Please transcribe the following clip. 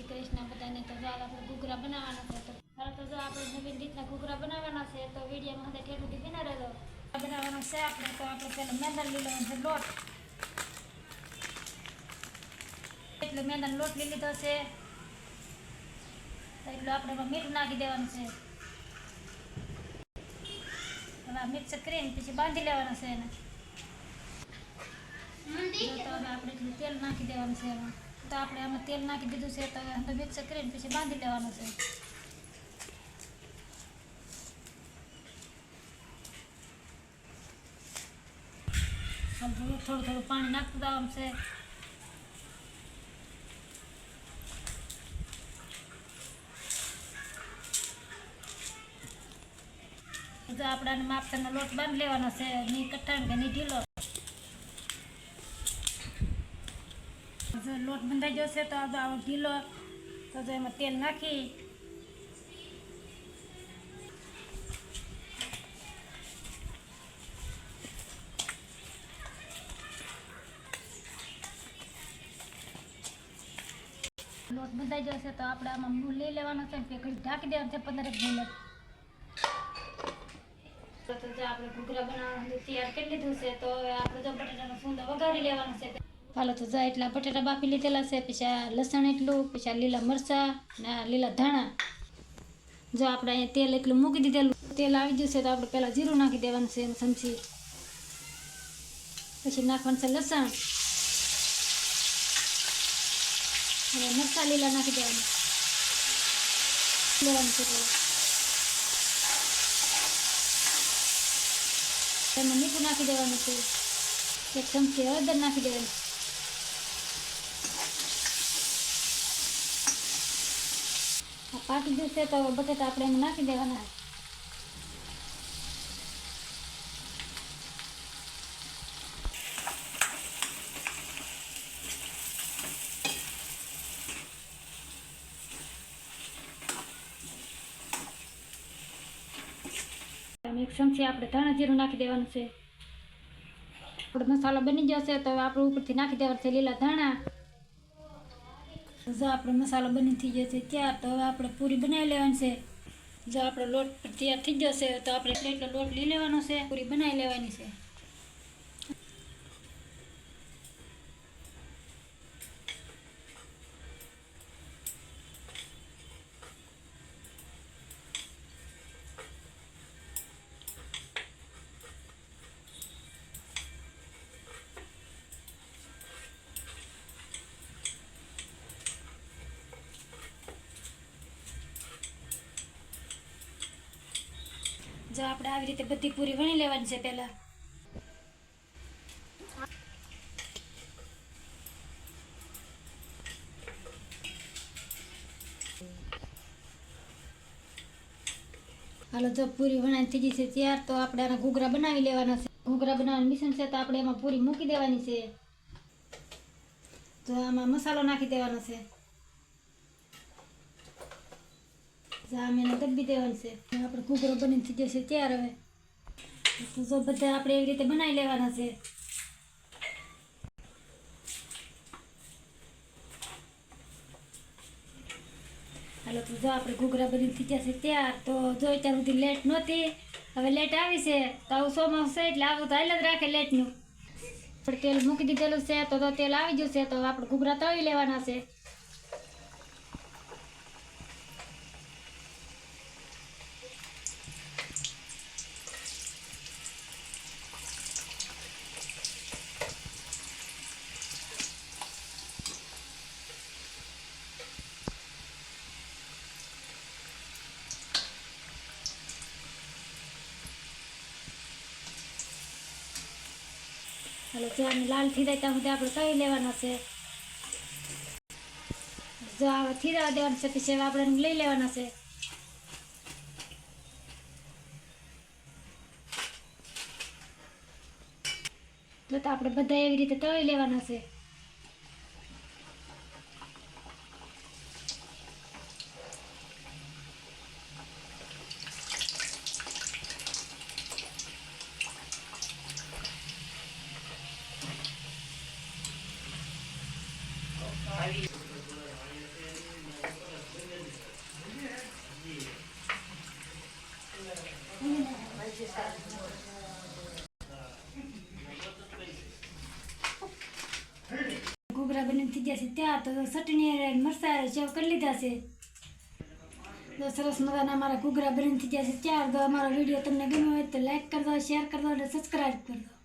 શ્રી કૃષ્ણ બધાને તો ચાલ આપણે ઘૂઘરા બનાવવાના છે તો ચાલો તો જો આપણે નવીન રીતના ઘૂઘરા બનાવવાના છે તો વિડીયોમાં બધા ઠેઠ સુધી ના રહેજો. બનાવવાનો છે આપણે તો આપણે પહેલાં મેંદા લેવાનો છે લોટ. એટલો મેંદાનો લોટ લઈ લીધો છે. તો એટલું આપણે એમાં મીઠું નાખી દેવાનું છે. હવે આ મિક્સ કરીને પછી બાંધી લેવાનું છે એને. તો આપણે તેલ નાખી દેવાનું છે એમાં. તો આપણે આમાં તેલ નાખી દીધું છે, તો હવે મિક્સ કરીને પછી બાંધી લેવાનું છે. થોડું થોડું પાણી નાખતું દેવાનું છે. તો આપણે આને માપસરનો લોટ બાંધી લેવાનો છે, ની કઠણ કે ની ઢીલો. લોટ બંધાઈ જશે તો આ આવો ઢીલો તો એમાં તેલ નાખી. લોટ બંધાઈ જશે તો આપણે આમાં મૂળ લઈ લેવાનો છે પેકડી ઢાંકી દેવાનું છે પંદર મિનિટ. તો આપણે ઘૂઘરા બનાવવાનું તૈયાર કરી લીધું છે, તો આપણે જો બટાટાનો સુંદર વઘારી લેવાનો છે. હાલો તો જા એટલા બટાટા બાફી લીધેલા છે, પછી લસણ એટલું, પછી લીલા મરચાં ને લીલા ધાણા. જો આપણે અહીંયા તેલ એટલું મૂકી દીધેલું, તેલ આવી જશે તો આપણે પહેલાં જીરું નાખી દેવાનું છે સમજી પછી નાખવાનું છે લસણ. અને મરચાં લીલા નાખી દેવાનું. લેવાનું છે તેમાં મીઠું નાખી દેવાનું છે. એક ચમચી હળદર નાખી દેવાની. પાકી જશે તો બટેટા આપણે એમાં નાખી દેવાના. એક ચમચી આપણે ધાણા જીરું નાખી દેવાનું છે. આપણો મસાલો બની જશે તો આપણે ઉપરથી નાખી દેવાનું છે લીલા ધાણા. જો આપણો મસાલો બની થઈ જશે ત્યાર તો હવે આપણે પૂરી બનાવી લેવાની છે. જો આપણો લોટ તૈયાર થઈ જશે તો આપણે એટલે લોટ લઈ લેવાનો છે, પૂરી બનાવી લેવાની છે. જો આપણે આવી રીતે બધી પૂરી વણી લેવાની છે પહેલાં. હાલો, જો પૂરી વણાઈ થઈ ગઈ છે ત્યાર તો આપણે આના ઘૂઘરા બનાવી લેવાના છે. ઘૂઘરા બનાવવાનું મિશન છે તો આપણે એમાં પૂરી મૂકી દેવાની છે. તો આમાં મસાલો નાખી દેવાનો છે. જામીને દબી દેવાનું છે. આપણે ઘૂઘરો બની થઈ જશે ત્યાર હવે. તો જો બધા આપણે એવી રીતે બનાવી લેવાના છે. હાલો, તો જો આપણે ઘૂઘરા બની થઈ જશે ત્યાર. તો જો અત્યાર સુધી લેટ નહોતી. હવે લેટ આવી છે. તો આવું સોમાં છે એટલે આવું તો હાલ જ રાખે લેટનું. આપણે તેલ મૂકી દીધેલું છે, તો તેલ આવી જશે, તો આપણે ઘૂઘરા તળી લેવાના છે. હાલો જ્યાં લાલ થઈ જાય ત્યાં સુધી આપણે તળી લેવાના છે. જો આ થીરા દેવાનું છે, પછી આપણે લઈ લેવાના છે. તો આપણે બધા એવી રીતે તળી લેવાના છે. ઘૂઘરા બની થઈ જશે ત્યાં તો ચટણી મરસા સેવ કરી લીધા છે. તો સરસ મજાના અમારા ઘૂઘરા બની થઈ જશે ત્યાર તો અમારો વીડિયો તમને ગમ્યો હોય તો લાઈક દો શેર કરી દો અને સબસ્ક્રાઈબ કરી દો